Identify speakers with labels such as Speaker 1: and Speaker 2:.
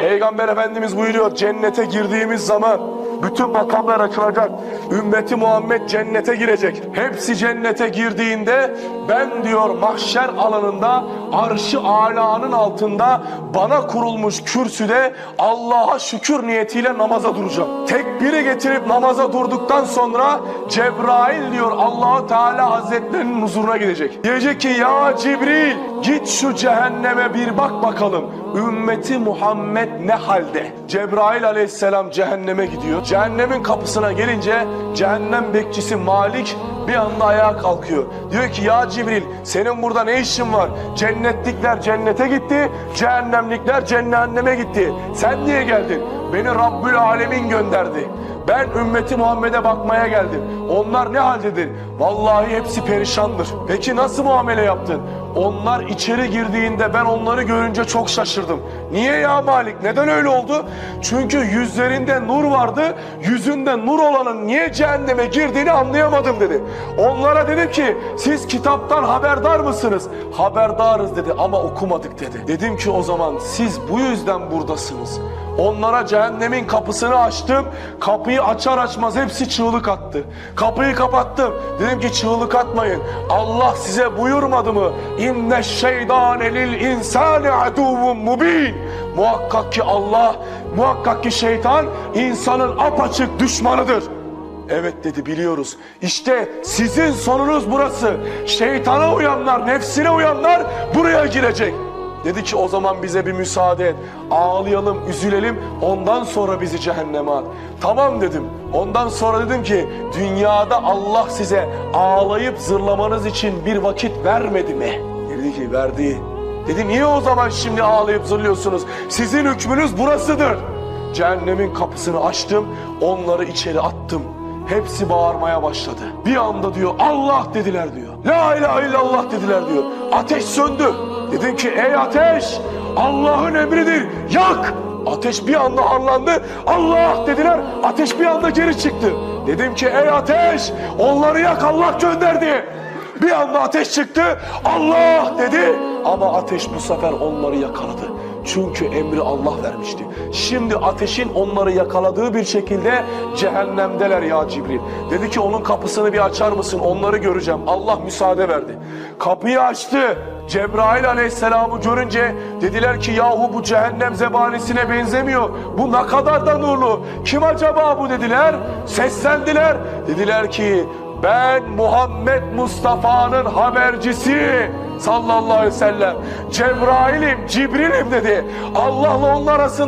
Speaker 1: Peygamber Efendimiz buyuruyor cennete girdiğimiz zaman bütün makamlar açılacak. Ümmeti Muhammed cennete girecek. Hepsi cennete girdiğinde ben diyor mahşer alanında arşı alanın altında bana kurulmuş kürsüde Allah'a şükür niyetiyle namaza duracağım. Tekbiri getirip namaza durduktan sonra Cebrail diyor Allahu Teala Hazretlerinin huzuruna gidecek. Diyecek ki ya Cibril git şu cehenneme bir bak bakalım. Ümmeti Muhammed ne halde? Cebrail aleyhisselam cehenneme gidiyor. Cehennemin kapısına gelince cehennem bekçisi Malik bir anda ayağa kalkıyor. Diyor ki ya Cibril senin burada ne işin var? Cennetlikler cennete gitti, cehennemlikler cehenneme gitti. Sen niye geldin? Beni Rabbül Alemin gönderdi. Ben ümmeti Muhammed'e bakmaya geldim. Onlar ne haldedir? Vallahi hepsi perişandır. Peki nasıl muamele yaptın? Onlar içeri girdiğinde ben onları görünce çok şaşırdım. Niye ya Malik? Neden öyle oldu? Çünkü yüzlerinde nur vardı. Yüzünde nur olanın niye cehenneme girdiğini anlayamadım dedi. Onlara dedim ki siz kitaptan haberdar mısınız? Haberdarız dedi ama okumadık dedi. Dedim ki o zaman siz bu yüzden buradasınız. Onlara cehennemin kapısını açtım. Kapıyı açar açmaz hepsi çığlık attı. Kapıyı kapattım. Dedim ki çığlık atmayın. Allah size buyurmadı mı? İnne şeytane lil insani aduvun mubin. Muhakkak ki Allah, muhakkak ki şeytan insanın apaçık düşmanıdır. Evet dedi biliyoruz. İşte sizin sonunuz burası. Şeytana uyanlar, nefsine uyanlar buraya girecek. Dedi ki o zaman bize bir müsaade et. Ağlayalım, üzülelim. Ondan sonra bizi cehenneme at. Tamam dedim. Ondan sonra dedim ki dünyada Allah size ağlayıp zırlamanız için bir vakit vermedi mi? Dedi ki verdi. Dedi niye o zaman şimdi ağlayıp zırlıyorsunuz? Sizin hükmünüz burasıdır. Cehennemin kapısını açtım. Onları içeri attım. Hepsi bağırmaya başladı. Bir anda diyor Allah dediler diyor. La ilahe illallah dediler diyor. Ateş söndü. Dedim ki ey ateş Allah'ın emridir yak. Ateş bir anda harlandı. Allah dediler. Ateş bir anda geri çıktı. Dedim ki ey ateş onları yak Allah gönderdi. Bir anda ateş çıktı. Allah dedi. Ama ateş bu sefer onları yakaladı. Çünkü emri Allah vermişti. Şimdi ateşin onları yakaladığı bir şekilde cehennemdeler ya Cibril. Dedi ki onun kapısını bir açar mısın? Onları göreceğim. Allah müsaade verdi. Kapıyı açtı. Cebrail aleyhisselamı görünce dediler ki yahu bu cehennem zebanisine benzemiyor. Bu ne kadar da nurlu. Kim acaba bu dediler. Seslendiler. Dediler ki ben Muhammed Mustafa'nın habercisi sallallahu aleyhi ve sellem. Cebrail'im, Cibril'im dedi. Allah'la onun arasında